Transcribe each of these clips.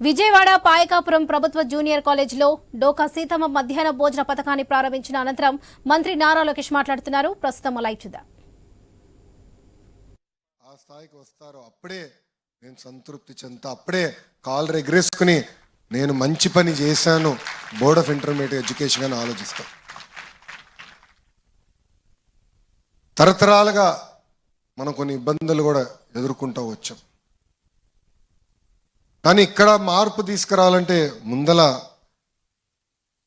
విజయవాడ పాయకాపురం ప్రభుత్వ జూనియర్ కాలేజీలో డోకా సీతమ్మ మధ్యాహ్న భోజన పథకాన్ని ప్రారంభించిన అనంతరం మంత్రి నారా లోకేష్ మాట్లాడుతున్నారు. ప్రస్తుతం లైవ్ చూద్దాం. ఆ స్థాయికి వస్తారో అప్పుడే నేను సంతృప్తి చెందుతా. అప్పుడే కాల్ రెగ్రేసుకుని నేను మంచి పని చేశాను. బోర్డ్ ఆఫ్ ఇంటర్మీడియట్ ఎడ్యుకేషన్ అని ఆలోచిస్తాం. తరతరాలుగా మనం కొన్ని ఇబ్బందులు కూడా ఎదుర్కొంటూ వచ్చాం. కానీ ఇక్కడ మార్పు తీసుకురావాలంటే ముందల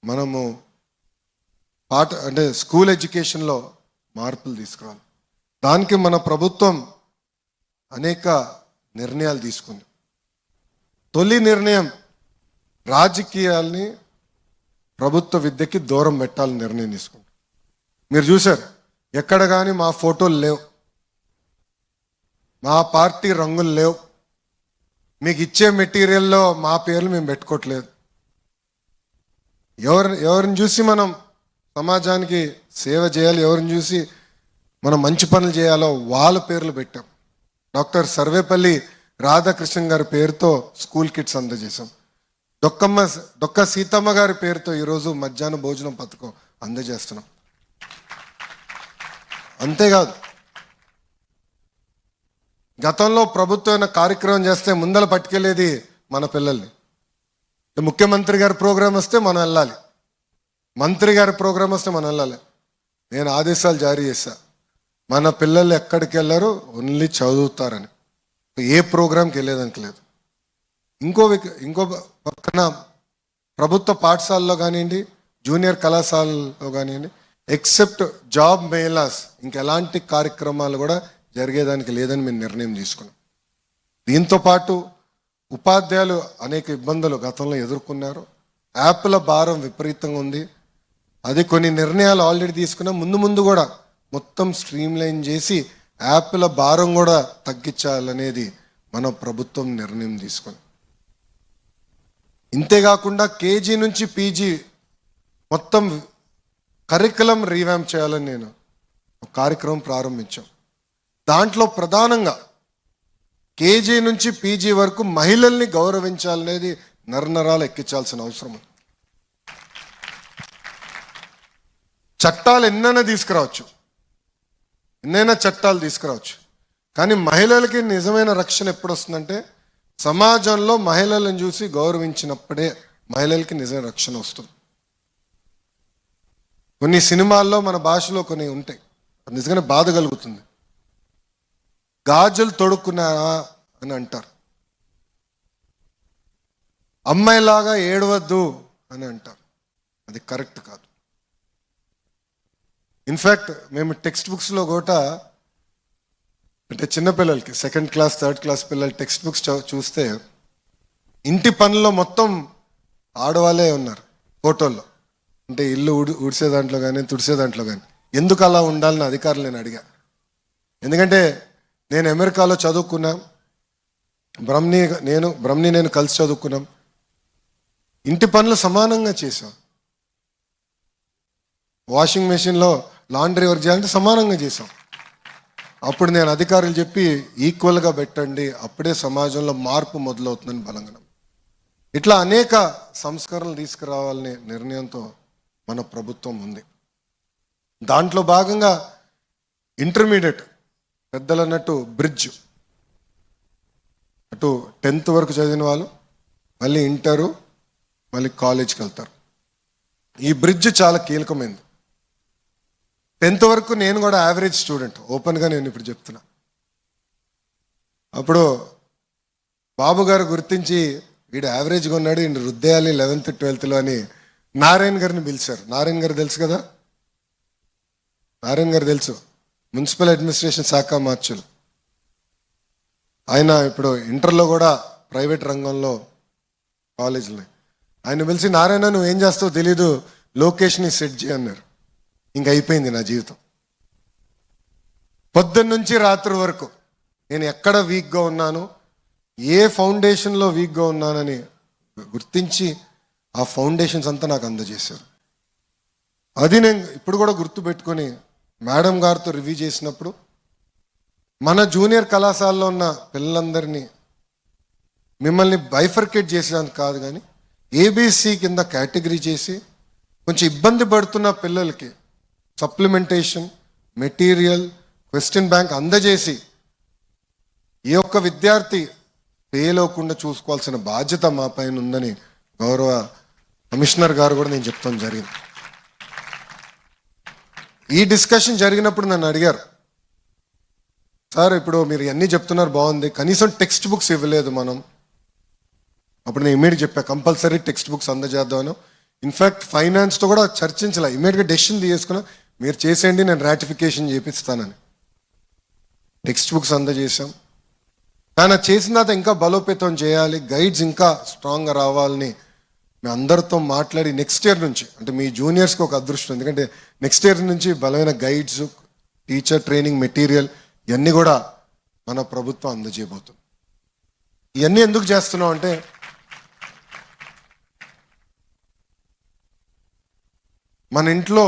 మనము పాట అంటే స్కూల్ ఎడ్యుకేషన్లో మార్పులు తీసుకురావాలి. దానికి మన ప్రభుత్వం అనేక నిర్ణయాలు తీసుకుంది. తొలి నిర్ణయం రాజకీయాల్ని ప్రభుత్వ విద్యకి దూరం పెట్టాలని నిర్ణయం తీసుకుంది. మీరు చూశారు ఎక్కడ కానీ మా ఫోటోలు లేవు. మా పార్టీ రంగులు లేవు. మీకు ఇచ్చే మెటీరియల్లో మా పేర్లు మేము పెట్టుకోవట్లేదు. ఎవరు ఎవరిని చూసి మనం సమాజానికి సేవ చేయాలి ఎవరిని చూసి మనం మంచి పనులు చేయాలో వాళ్ళ పేర్లు పెట్టాం. డాక్టర్ సర్వేపల్లి రాధాకృష్ణన్ గారి పేరుతో స్కూల్ కిట్స్ అందజేశాం. డొక్కమ్మ డొక్క సీతమ్మ గారి పేరుతో ఈరోజు మధ్యాహ్న భోజనం పథకం అందజేస్తున్నాం. అంతేకాదు గతంలో ప్రభుత్వం ఏమైనా కార్యక్రమం చేస్తే ముందల పట్టుకెళ్ళేది మన పిల్లల్ని. ముఖ్యమంత్రి గారి ప్రోగ్రాం వస్తే మనం వెళ్ళాలి. మంత్రి గారి ప్రోగ్రాం వస్తే మనం వెళ్ళాలి. నేను ఆదేశాలు జారీ చేశా. మన పిల్లలు ఎక్కడికి వెళ్ళారు ఓన్లీ చదువుతారని. ఏ ప్రోగ్రాంకి వెళ్ళేదానికి లేదు. ఇంకో ఇంకో పక్కన ప్రభుత్వ పాఠశాలలో కానివ్వండి జూనియర్ కళాశాలలో కానివ్వండి ఎక్సెప్ట్ జాబ్ మేలాస్ ఇంకెలాంటి కార్యక్రమాలు కూడా జరిగేదానికి లేదని మేము నిర్ణయం తీసుకున్నాం. దీంతో పాటు ఉపాధ్యాయులు అనేక ఇబ్బందులు గతంలో ఎదుర్కొన్నారు. యాప్ల భారం విపరీతంగా ఉంది. అది కొన్ని నిర్ణయాలు ఆల్రెడీ తీసుకున్నాం ముందు ముందు కూడా మొత్తం స్ట్రీమ్ లైన్ చేసి యాప్ల భారం కూడా తగ్గించాలనేది మన ప్రభుత్వం నిర్ణయం తీసుకుంది ఇంతేకాకుండా కేజీ నుంచి పీజీ మొత్తం కరికులం రీవ్యాంప్ చేయాలని నేను ఒక కార్యక్రమం ప్రారంభించాం. దాంట్లో ప్రధానంగా కేజీ నుంచి పీజీ వరకు మహిళల్ని గౌరవించాలనేది నరనరాలు ఎక్కించాల్సిన అవసరం ఉంది. చట్టాలు ఎన్నైనా తీసుకురావచ్చు. ఎన్నైనా చట్టాలు తీసుకురావచ్చు. కానీ మహిళలకి నిజమైన రక్షణ ఎప్పుడు వస్తుందంటే సమాజంలో మహిళలను చూసి గౌరవించినప్పుడే మహిళలకి నిజమైన రక్షణ వస్తుంది. కొన్ని సినిమాల్లో మన భాషలో కొన్ని ఉంటాయి. అది నిజంగానే బాధ కలుగుతుంది. గాజులు తొడుక్కున్నారా అని అంటారు. అమ్మాయిలాగా ఏడవద్దు అని అంటారు. అది కరెక్ట్ కాదు. ఇన్ఫ్యాక్ట్ మేము టెక్స్ట్ బుక్స్లో కూడా అంటే చిన్నపిల్లలకి సెకండ్ క్లాస్ థర్డ్ క్లాస్ పిల్లలు టెక్స్ట్ బుక్స్ చూస్తే ఇంటి పనుల్లో మొత్తం ఆడవాళ్ళే ఉన్నారు ఫోటోల్లో. అంటే ఇల్లు ఉడి ఉడిసే దాంట్లో కానీ తుడిసే దాంట్లో కానీ ఎందుకు అలా ఉండాలని అధికారులు నేను అడిగా. ఎందుకంటే నేను అమెరికాలో చదువుకున్నా. బ్రహ్మని నేను బ్రహ్మని నేను కలిసి చదువుకున్నాం. ఇంటి పనులు సమానంగా చేసాం వాషింగ్ మెషిన్లో లాండ్రీ వర్క్ చేయాలంటే సమానంగా చేసాం అప్పుడు నేను అధికారులు చెప్పి ఈక్వల్గా పెట్టండి అప్పుడే సమాజంలో మార్పు మొదలవుతుందని బలంగా. ఇట్లా అనేక సంస్కరణలు తీసుకురావాలనే నిర్ణయంతో మన ప్రభుత్వం ఉంది. దాంట్లో భాగంగా ఇంటర్మీడియట్ పెద్దలు అన్నట్టు బ్రిడ్జ్. అటు టెన్త్ వరకు చదివిన వాళ్ళు మళ్ళీ ఇంటరు మళ్ళీ కాలేజ్కి వెళ్తారు. ఈ బ్రిడ్జ్ చాలా కీలకమైంది. టెన్త్ వరకు నేను కూడా యావరేజ్ స్టూడెంట్. ఓపెన్గా నేను ఇప్పుడు చెప్తున్నా. అప్పుడు బాబు గారు గుర్తించి వీడు యావరేజ్గా ఉన్నాడు ఈయన రుద్దేయాలి లెవెన్త్ ట్వెల్త్లో అని నారాయణ గారిని పిలిచారు. నారాయణ గారు తెలుసు కదా? నారాయణ గారు తెలుసు. మున్సిపల్ అడ్మినిస్ట్రేషన్ శాఖ మార్చులు. ఆయన ఇప్పుడు ఇంటర్లో కూడా ప్రైవేట్ రంగంలో కాలేజీలో ఆయన పిలిచి నారాయణ నువ్వు ఏం చేస్తావు తెలీదు. లొకేషన్ సెట్ చేయి అన్నారు. ఇంక అయిపోయింది నా జీవితం. పొద్దున్న నుంచి రాత్రి వరకు నేను ఎక్కడ వీక్గా ఉన్నాను ఏ ఫౌండేషన్లో వీక్గా ఉన్నానని గుర్తించి ఆ ఫౌండేషన్స్ అంతా నాకు అందజేశారు. అది నేను ఇప్పుడు కూడా గుర్తుపెట్టుకొని మేడం గారితో రివ్యూ చేసినప్పుడు మన జూనియర్ కళాశాలలో ఉన్న పిల్లలందరినీ మిమ్మల్ని బైఫర్కేట్ చేసేదానికి కాదు కానీ ఏబీసీ కింద కేటగిరీ చేసి కొంచెం ఇబ్బంది పడుతున్న పిల్లలకి సప్లిమెంటేషన్ మెటీరియల్ క్వశ్చన్ బ్యాంక్ అందజేసి ఏ ఒక్క విద్యార్థి ఫెయిల్ అవ్వకుండా చూసుకోవాల్సిన బాధ్యత మా పైన ఉందని గౌరవ కమిషనర్ గారు కూడా నేను చెప్తాను జరిగింది. ఈ డిస్కషన్ జరిగినప్పుడు నన్ను అడిగారు. సార్ ఇప్పుడు మీరు అన్నీ చెప్తున్నారు బాగుంది. కనీసం టెక్స్ట్ బుక్స్ ఇవ్వలేదు మనం. అప్పుడు నేను ఇమీడియట్ చెప్పా కంపల్సరీ టెక్స్ట్ బుక్స్ అందజేద్దాను ఇన్ఫాక్ట్ ఫైనాన్స్తో కూడా చర్చించలే. ఇమీడియట్గా డెసిషన్ తీసుకున్నా మీరు చేసేయండి నేను రాటిఫికేషన్ చేపిస్తానని. టెక్స్ట్ బుక్స్ అందజేశాం. కానీ చేసిన తర్వాత ఇంకా బలోపేతం చేయాలి గైడ్స్ ఇంకా స్ట్రాంగ్గా రావాలని మీ అందరితో మాట్లాడి నెక్స్ట్ ఇయర్ నుంచి అంటే మీ జూనియర్స్కి ఒక అదృష్టం ఎందుకంటే నెక్స్ట్ ఇయర్ నుంచి బలమైన గైడ్స్ టీచర్ ట్రైనింగ్ మెటీరియల్ ఇవన్నీ కూడా మన ప్రభుత్వం అందజేయబోతుంది. ఇవన్నీ ఎందుకు చేస్తున్నాం అంటే మన ఇంట్లో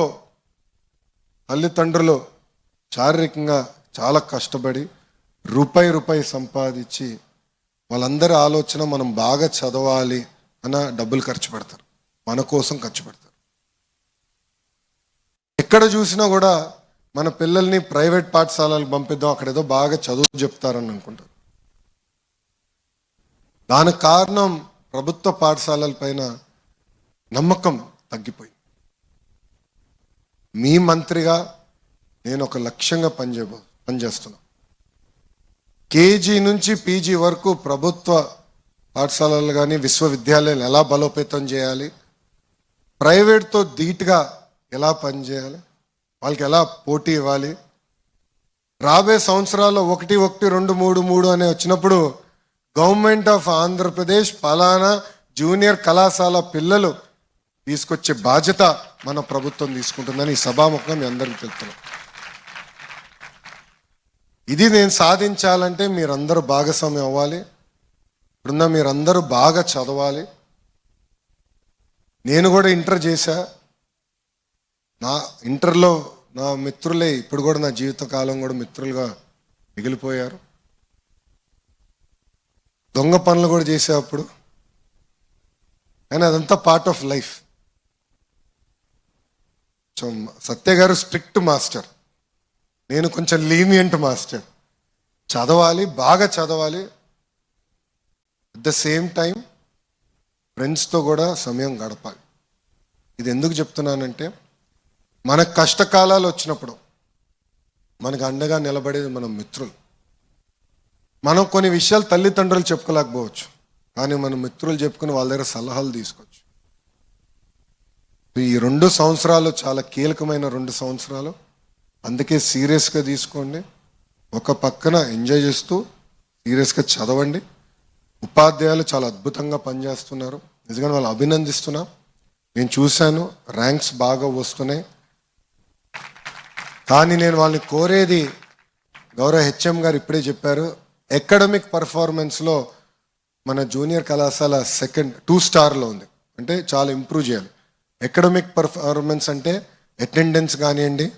తల్లిదండ్రులు శారీరకంగా చాలా కష్టపడి రూపాయి రూపాయి సంపాదించి వాళ్ళందరి ఆలోచన మనం బాగా చదవాలి అన్న డబ్బులు ఖర్చు పెడతారు. మన కోసం ఖర్చు పెడతారు. ఎక్కడ చూసినా కూడా మన పిల్లల్ని ప్రైవేట్ పాఠశాలలకు పంపిద్దాం అక్కడ ఏదో బాగా చదువు చెప్తారని అనుకుంటారు. దానికి కారణం ప్రభుత్వ పాఠశాలల పైన నమ్మకం తగ్గిపోయింది. మీ మంత్రిగా నేను ఒక లక్ష్యంగా పనిచేయబో పనిచేస్తున్నాను కేజీ నుంచి పీజీ వరకు ప్రభుత్వ పాఠశాలలు కానీ విశ్వవిద్యాలయాలు ఎలా బలోపేతం చేయాలి? ప్రైవేట్తో ధీటుగా ఎలా పనిచేయాలి వాళ్ళకి ఎలా పోటీ ఇవ్వాలి? రాబోయే సంవత్సరాల్లో ఒకటి ఒకటి రెండు మూడు మూడు అనే వచ్చినప్పుడు గవర్నమెంట్ ఆఫ్ ఆంధ్రప్రదేశ్ పలానా జూనియర్ కళాశాల పిల్లలు తీసుకొచ్చే బాధ్యత మన ప్రభుత్వం తీసుకుంటుందని ఈ సభాముఖం మీ అందరికీ తెలుపుతున్నాం. ఇది నేను సాధించాలంటే మీరందరూ భాగస్వామ్యం అవ్వాలి. ఇప్పుడున్న మీరందరూ బాగా చదవాలి. నేను కూడా ఇంటర్ చేశా. నా ఇంటర్లో నా మిత్రులే ఇప్పుడు కూడా నా జీవితకాలం కూడా మిత్రులుగా మిగిలిపోయారు. దొంగ పనులు కూడా చేసే అప్పుడు. కానీ అదంతా part of life so Satya గారు స్ట్రిక్ట్ మాస్టర్ నేను కొంచెం లీనియంట్ మాస్టర్ చదవాలి బాగా చదవాలి. అట్ ద సేమ్ టైం ఫ్రెండ్స్తో కూడా సమయం గడపాలి. ఇది ఎందుకు చెప్తున్నానంటే మన కష్టకాలాలు వచ్చినప్పుడు మనకు అండగా నిలబడేది మన మిత్రులు. మనం కొన్ని విషయాలు తల్లిదండ్రులు చెప్పుకోలేకపోవచ్చు కానీ మన మిత్రులు చెప్పుకుని వాళ్ళ దగ్గర సలహాలు తీసుకోవచ్చు. ఈ రెండు సంవత్సరాలు చాలా కీలకమైన రెండు సంవత్సరాలు. అందుకే సీరియస్గా తీసుకోండి. ఒక పక్కన ఎంజాయ్ చేస్తూ సీరియస్గా చదవండి. ఉపాధ్యాయులు చాలా అద్భుతంగా పనిచేస్తున్నారు. నిజంగా వాళ్ళు అభినందిస్తున్నా. నేను చూశాను ర్యాంక్స్ బాగా వస్తున్నాయి. కానీ నేను వాళ్ళని కోరేది గౌరవ హెచ్ఎం గారు ఇప్పుడే చెప్పారు అకాడమిక్ పర్ఫార్మెన్స్లో మన జూనియర్ కళాశాల సెకండ్ టూ స్టార్లో ఉంది. అంటే చాలా ఇంప్రూవ్ చేయాలి. అకాడమిక్ పర్ఫార్మెన్స్ అంటే అటెండెన్స్ కానివ్వండి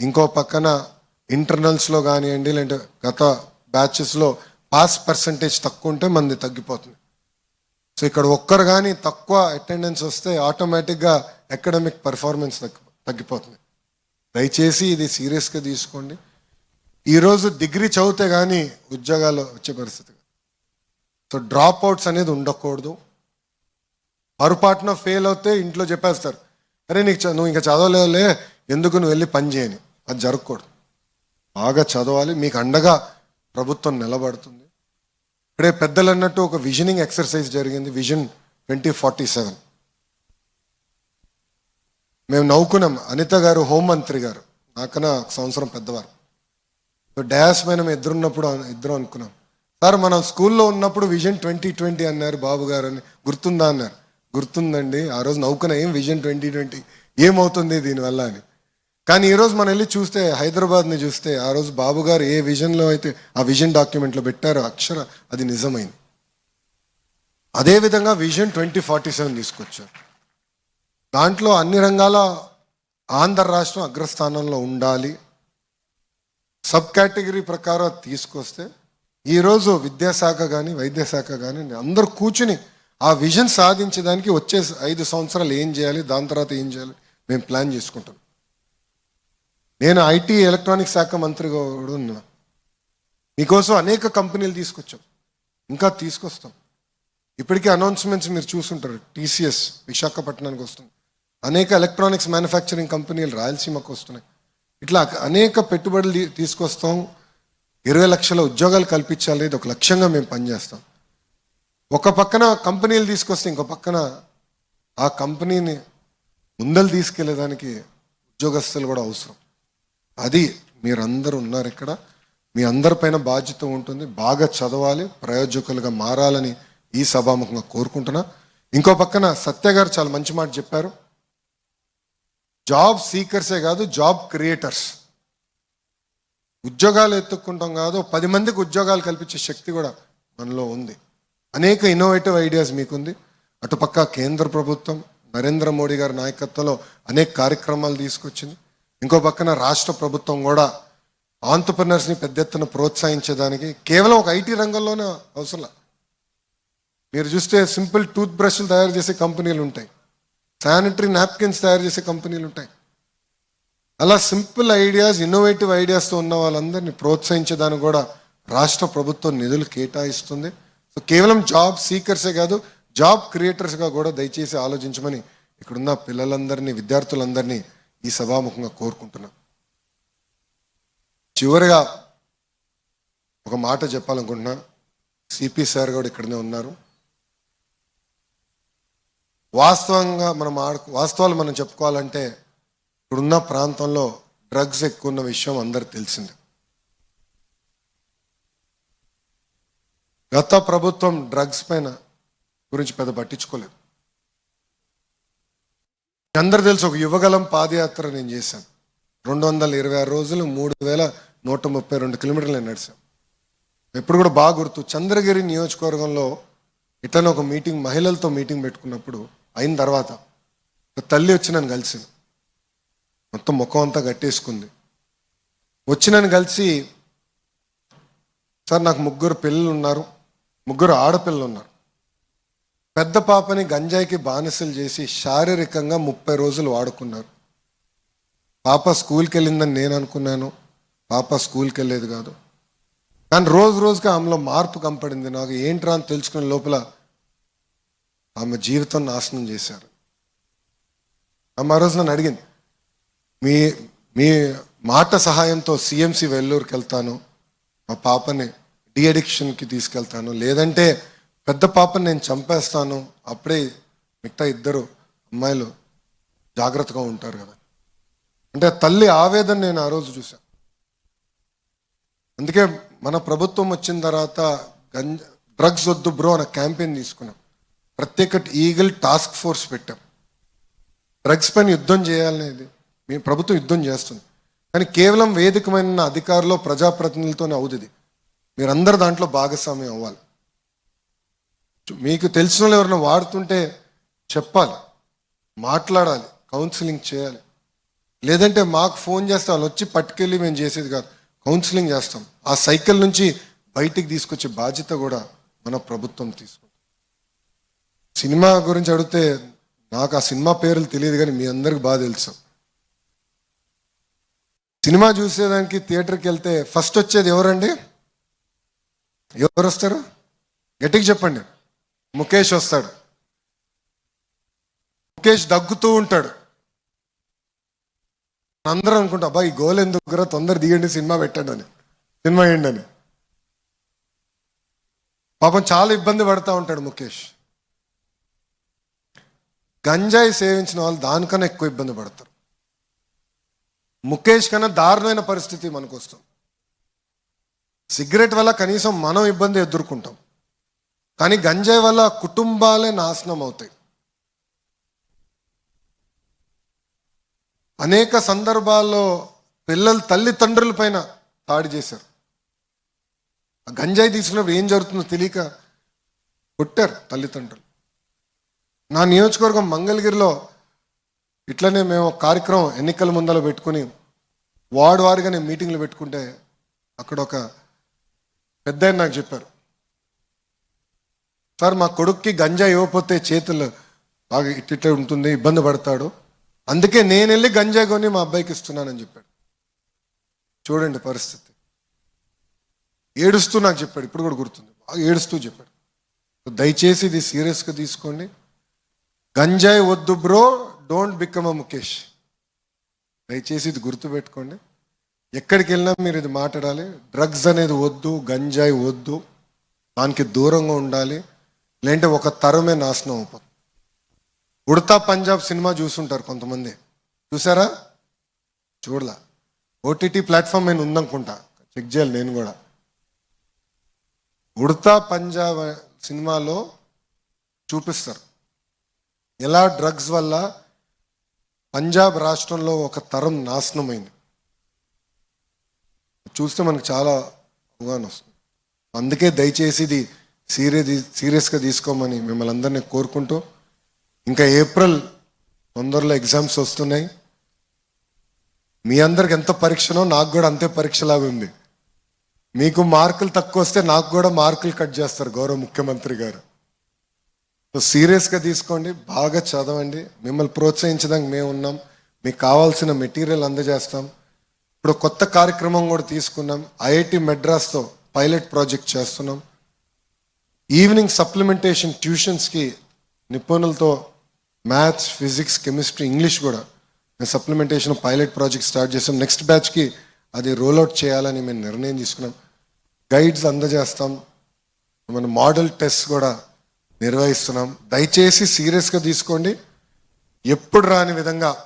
ఇంకో పక్కన ఇంటర్నల్స్లో కానివ్వండి లేదంటే గత బ్యాచెస్లో పాస్ పర్సంటేజ్ తక్కువ ఉంటే మంది తగ్గిపోతుంది. సో ఇక్కడ ఒక్కరు కానీ తక్కువ అటెండెన్స్ వస్తే ఆటోమేటిక్గా అకాడమిక్ పర్ఫార్మెన్స్ తగ్గి తగ్గిపోతుంది. దయచేసి ఇది సీరియస్గా తీసుకోండి. ఈరోజు డిగ్రీ చదివితే కానీ ఉద్యోగాలు వచ్చే పరిస్థితి సో డ్రాప్ అవుట్స్ అనేది ఉండకూడదు. పొరపాటున ఫెయిల్ అవుతే ఇంట్లో చెప్పేస్తారు అరే నీకు నువ్వు ఇంకా చదవలేవులే ఎందుకు నువ్వు వెళ్ళి పని చేయని? అది జరగకూడదు. బాగా చదవాలి. మీకు అండగా ప్రభుత్వం నిలబడుతుంది. ఇప్పుడే పెద్దలు అన్నట్టు ఒక విజనింగ్ ఎక్సర్సైజ్ జరిగింది విజన్ ట్వంటీ ఫార్టీ సెవెన్ మేము నవ్వుకున్నాం అనిత గారు హోంమంత్రి గారు. నాకన్నా ఒక సంవత్సరం పెద్దవారు. సో డ్యాస్ పైన మేము ఇద్దరున్నప్పుడు ఇద్దరం ఇద్దరు అనుకున్నాం. సార్ మనం స్కూల్లో ఉన్నప్పుడు విజన్ ట్వంటీ ట్వంటీ అన్నారు బాబు గారు అని. గుర్తుందా? అన్నారు. గుర్తుందండి. ఆ రోజు నవ్వుకున్నా. ఏం విజన్ ట్వంటీ ట్వంటీ ఏమవుతుంది దీనివల్ల? అని. కానీ ఈరోజు మనం వెళ్ళి చూస్తే హైదరాబాద్ని చూస్తే ఆ రోజు బాబు గారు ఏ విజన్లో అయితే ఆ విజన్ డాక్యుమెంట్లో పెట్టారో అక్షర అది నిజమైంది. అదేవిధంగా విజన్ ట్వంటీ ఫార్టీ సెవెన్ తీసుకొచ్చారు. దాంట్లో అన్ని రంగాల ఆంధ్ర రాష్ట్రం అగ్రస్థానంలో ఉండాలి. సబ్ కేటగిరీ ప్రకారం తీసుకొస్తే ఈరోజు విద్యాశాఖ కానీ వైద్యశాఖ కానీ అందరూ కూర్చుని ఆ విజన్ సాధించడానికి వచ్చే ఐదు సంవత్సరాలు ఏం చేయాలి దాని తర్వాత ఏం చేయాలి మేము ప్లాన్ చేసుకుంటాం. నేను ఐటీ ఎలక్ట్రానిక్ శాఖ మంత్రిగా కూడా ఉన్నా. మీకోసం అనేక కంపెనీలు తీసుకొచ్చాం. ఇంకా తీసుకొస్తాం. ఇప్పటికే అనౌన్స్మెంట్స్ మీరు చూసుంటారు. టీసీఎస్ విశాఖపట్నానికి వస్తుంది. అనేక ఎలక్ట్రానిక్స్ మ్యానుఫ్యాక్చరింగ్ కంపెనీలు రాయలసీమకు వస్తున్నాయి. ఇట్లా అనేక పెట్టుబడులు తీసుకొస్తాం. ఇరవై లక్షల ఉద్యోగాలు కల్పించాలి ఇది ఒక లక్ష్యంగా మేము పనిచేస్తాం. ఒక పక్కన కంపెనీలు తీసుకొస్తే ఇంకో పక్కన ఆ కంపెనీని ముందలు తీసుకెళ్ళేదానికి ఉద్యోగస్తులు కూడా అవసరం. అది మీరందరూ ఉన్నారు ఇక్కడ. మీ అందరిపైన బాధ్యత ఉంటుంది. బాగా చదవాలి ప్రయోజకులుగా మారాలని ఈ సభాముఖంగా కోరుకుంటున్నా. ఇంకో పక్కన సత్య గారు చాలా మంచి మాట చెప్పారు. జాబ్ సీకర్సే కాదు జాబ్ క్రియేటర్స్. ఉద్యోగాలు ఎత్తుక్కుంటాం కాదు పది మందికి ఉద్యోగాలు కల్పించే శక్తి కూడా మనలో ఉంది. అనేక ఇన్నోవేటివ్ ఐడియాస్ మీకుంది. అటుపక్క కేంద్ర ప్రభుత్వం నరేంద్ర మోడీ గారి నాయకత్వంలో అనేక కార్యక్రమాలు తీసుకొచ్చింది. ఇంకో పక్కన రాష్ట్ర ప్రభుత్వం కూడా ఆంటర్ప్రినర్స్ని పెద్ద ఎత్తున ప్రోత్సహించేదానికి కేవలం ఒక ఐటీ రంగంలోనే అవసరం. మీరు చూస్తే సింపుల్ టూత్ బ్రష్లు తయారు చేసే కంపెనీలు ఉంటాయి. శానిటరీ నాప్కిన్స్ తయారు చేసే కంపెనీలు ఉంటాయి. అలా సింపుల్ ఐడియాస్ ఇన్నోవేటివ్ ఐడియాస్తో ఉన్న వాళ్ళందరినీ ప్రోత్సహించేదానికి కూడా రాష్ట్ర ప్రభుత్వం నిధులు కేటాయిస్తుంది. సో కేవలం జాబ్ సీకర్సే కాదు జాబ్ క్రియేటర్స్గా కూడా దయచేసి ఆలోచించమని ఇక్కడున్న పిల్లలందరినీ విద్యార్థులందరినీ ఈ సభాముఖంగా కోరుకుంటున్నా. చివరిగా ఒక మాట చెప్పాలనుకుంటున్నా. సిపి సార్ కూడా ఇక్కడనే ఉన్నారు. వాస్తవంగా మనం ఆడు వాస్తవాలు మనం చెప్పుకోవాలంటే ఇప్పుడున్న ప్రాంతంలో డ్రగ్స్ ఎక్కువ ఉన్న విషయం అందరికి తెలిసిందే. గత ప్రభుత్వం డ్రగ్స్ పైన గురించి పెద్ద పట్టించుకోలేదు. అందరు తెలుసు ఒక యువగలం పాదయాత్ర నేను చేశాను. రెండు వందల ఇరవై ఆరు రోజులు మూడు వేల నూట ముప్పై రెండు కిలోమీటర్లు నేను నడిచాను. ఎప్పుడు కూడా బాగా గుర్తు చంద్రగిరి నియోజకవర్గంలో ఇట్లనే ఒక మీటింగ్ మహిళలతో మీటింగ్ పెట్టుకున్నప్పుడు అయిన తర్వాత ఒక తల్లి వచ్చి నన్ను కలిసింది. మొత్తం ముఖం అంతా కట్టేసుకుంది వచ్చి నన్ను కలిసి సార్ నాకు ముగ్గురు పిల్లలు ఉన్నారు ముగ్గురు ఆడపిల్లలు ఉన్నారు పెద్ద పాపని గంజాయికి బానిసలు చేసి శారీరకంగా ముప్పై రోజులు వాడుకున్నారు. పాప స్కూల్కి వెళ్ళిందని నేను అనుకున్నాను. పాప స్కూల్కి వెళ్ళేది కాదు. కానీ రోజు రోజుకి ఆమెలో మార్పు కంపడింది నాకు ఏంట్రా అని తెలుసుకునే లోపల ఆమె జీవితం నాశనం చేశారు. ఆమె ఆ రోజు నన్ను అడిగింది మీ మీ మాట సహాయంతో సిఎంసి వెల్లూరుకి వెళ్తాను మా పాపని డిఅడిక్షన్కి తీసుకెళ్తాను. లేదంటే పెద్ద పాపని నేను చంపేస్తాను. అప్పుడే మిగతా ఇద్దరు అమ్మాయిలు జాగ్రత్తగా ఉంటారు కదా. అంటే తల్లి ఆవేదన నేను ఆ రోజు చూశాను అందుకే మన ప్రభుత్వం వచ్చిన తర్వాత గంజ డ్రగ్స్ వద్దు బ్రో అనే క్యాంపెయిన్ తీసుకున్నాం. ప్రత్యేక ఈగల్ టాస్క్ ఫోర్స్ పెట్టాం. డ్రగ్స్ పైన యుద్ధం చేయాలనేది మీ ప్రభుత్వం యుద్ధం చేస్తుంది. కానీ కేవలం వేదికమైన అధికారులు ప్రజాప్రతినిధులతోనే అవుతుంది. మీరందరూ దాంట్లో భాగస్వామ్యం అవ్వాలి. మీకు తెలిసిన వాళ్ళు ఎవరైనా వాడుతుంటే చెప్పాలి మాట్లాడాలి కౌన్సిలింగ్ చేయాలి. లేదంటే మాకు ఫోన్ చేస్తే వాళ్ళు వచ్చి పట్టుకెళ్ళి మేము చేసేది కాదు కౌన్సిలింగ్ చేస్తాం. ఆ సైకిల్ నుంచి బయటికి తీసుకొచ్చే బాధ్యత కూడా మన ప్రభుత్వం తీసుకుంటుంది సినిమా గురించి అడిగితే నాకు ఆ సినిమా పేర్లు తెలియదు కానీ మీ అందరికి బాగా తెలుసు. సినిమా చూసేదానికి థియేటర్కి వెళ్తే ఫస్ట్ వచ్చేది ఎవరండి? ఎవరు వస్తారు? గట్టికి చెప్పండి. ముఖేష్ వస్తాడు. ముఖేష్ దగ్గుతూ ఉంటాడు. అందరూ అనుకుంటా అబ్బాయి ఈ గోల్ ఎందుకురా తొందర దిగండి సినిమా పెట్టండి అని. సినిమా వేయండి అని. పాపం చాలా ఇబ్బంది పడతా ఉంటాడు ముఖేష్. గంజాయి సేవించిన వాళ్ళు దానికన్నా ఎక్కువ ఇబ్బంది పడతారు. ముఖేష్ కన్నా దారుణమైన పరిస్థితి మనకు వస్తుంది సిగరెట్ వల్ల కనీసం మనం ఇబ్బంది ఎదుర్కొంటాం. కానీ గంజాయి వల్ల కుటుంబాలే నాశనం అవుతాయి. అనేక సందర్భాల్లో పిల్లలు తల్లిదండ్రుల పైన దాడి చేశారు. ఆ గంజాయి తీసుకున్నప్పుడు ఏం జరుగుతుందో తెలియక కొట్టారు తల్లిదండ్రులు. నా నియోజకవర్గం మంగళగిరిలో ఇట్లనే మేము కార్యక్రమం ఎన్నికల ముందర పెట్టుకుని వార్డు వారిగా నేను మీటింగ్లు పెట్టుకుంటే అక్కడ ఒక పెద్ద నాకు చెప్పారు. సార్ మా కొడుక్కి గంజా ఇవ్వకపోతే చేతులు బాగా ఇట్టిట్టే ఉంటుంది ఇబ్బంది పడతాడు. అందుకే నేను వెళ్ళి గంజా కొని మా అబ్బాయికి ఇస్తున్నానని చెప్పాడు. చూడండి పరిస్థితి. ఏడుస్తూ నాకు చెప్పాడు ఇప్పుడు కూడా గుర్తుంది. బాగా ఏడుస్తూ చెప్పాడు. దయచేసి ఇది సీరియస్గా తీసుకోండి. గంజాయి వద్దు bro don't become a Mukesh. దయచేసి ఇది గుర్తుపెట్టుకోండి. ఎక్కడికి వెళ్ళినా మీరు ఇది మాట్లాడాలి. డ్రగ్స్ అనేది వద్దు గంజాయి వద్దు దానికి దూరంగా ఉండాలి. లేదంటే ఒక తరమే నాశనం అయిపోతుంది. ఉడతా పంజాబ్ సినిమా చూసుంటారు కొంతమంది. చూసారా? చూడలా. ఓటీటీ ప్లాట్ఫామ్ నేను ఉందనుకుంటా. చెక్ చేయాలి నేను కూడా. ఉడతా పంజాబ్ సినిమాలో చూపిస్తారు. ఎలా డ్రగ్స్ వల్ల పంజాబ్ రాష్ట్రంలో ఒక తరం నాశనమైంది. చూస్తే మనకు చాలా అవగాహన వస్తుంది. అందుకే దయచేసి ఇది సీరియస్ సీరియస్గా తీసుకోమని మిమ్మల్ని అందరినీ కోరుకుంటూ ఇంకా ఏప్రిల్ తొందరలో ఎగ్జామ్స్ వస్తున్నాయి. మీ అందరికి ఎంత పరీక్షనో నాకు కూడా అంతే పరీక్షలాగా ఉంది. మీకు మార్కులు తక్కువ వస్తే నాకు కూడా మార్కులు కట్ చేస్తారు గౌరవ ముఖ్యమంత్రి గారు. సో సీరియస్గా తీసుకోండి బాగా చదవండి. మిమ్మల్ని ప్రోత్సహించడానికి మేము ఉన్నాం. మీకు కావాల్సిన మెటీరియల్ అందజేస్తాం. ఇప్పుడు కొత్త కార్యక్రమం కూడా తీసుకున్నాం. ఐఐటి మెడ్రాస్తో పైలట్ ప్రాజెక్ట్ చేస్తున్నాం. ఈవినింగ్ సప్లిమెంటేషన్ ట్యూషన్స్కి నిపుణులతో మ్యాథ్స్ ఫిజిక్స్ కెమిస్ట్రీ ఇంగ్లీష్ కూడా మేము సప్లిమెంటేషన్ పైలట్ ప్రాజెక్ట్ స్టార్ట్ చేసాం నెక్స్ట్ బ్యాచ్కి అది రోల్అవుట్ చేయాలని మేము నిర్ణయం తీసుకున్నాం. గైడ్స్ అందజేస్తాం. మన మోడల్ టెస్ట్ కూడా నిర్వహిస్తున్నాం. దయచేసి సీరియస్గా తీసుకోండి. ఎప్పుడు రాని విధంగా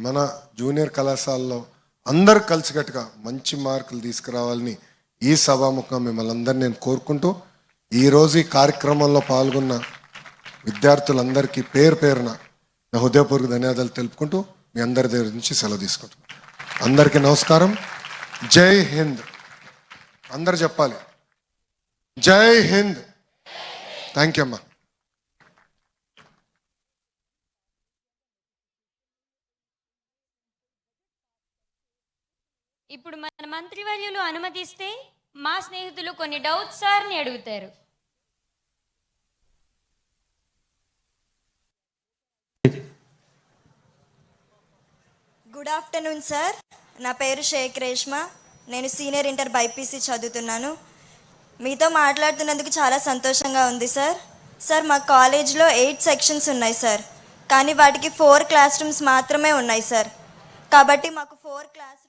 మన జూనియర్ కళాశాలలో అందరు కలిసికట్టుగా మంచి మార్కులు తీసుకురావాలని ఈ సభాముఖం మిమ్మల్ని అందరినీ నేను కోరుకుంటూ ఈరోజు ఈ కార్యక్రమంలో పాల్గొన్న విద్యార్థులందరికీ పేరు పేరున నా హృదయపూర్వక ధన్యవాదాలు తెలుపుకుంటూ మీ అందరి దగ్గర నుంచి సెలవు తీసుకుంటున్నాను. అందరికీ నమస్కారం. జై హింద్. అందరు చెప్పాలి. జై హింద్. థ్యాంక్ యూ అమ్మా. ఇప్పుడు మన మంత్రివర్యులు అనుమతిస్తే మా స్నేహితులు కొన్ని డౌట్స్ సార్ని అడుగుతారు. Good afternoon sir. నా పేరు షేక్ రేష్మా. నేను సీనియర్ ఇంటర్ బైపీసీ చదువుతున్నాను. మీతో మాట్లాడుతున్నందుకు చాలా సంతోషంగా ఉంది సార్. సార్ మా కాలేజ్లో ఎయిట్ సెక్షన్స్ ఉన్నాయి సార్. కానీ వాటికి ఫోర్ క్లాస్ రూమ్స్ మాత్రమే ఉన్నాయి సార్. కాబట్టి మాకు ఫోర్ క్లాస్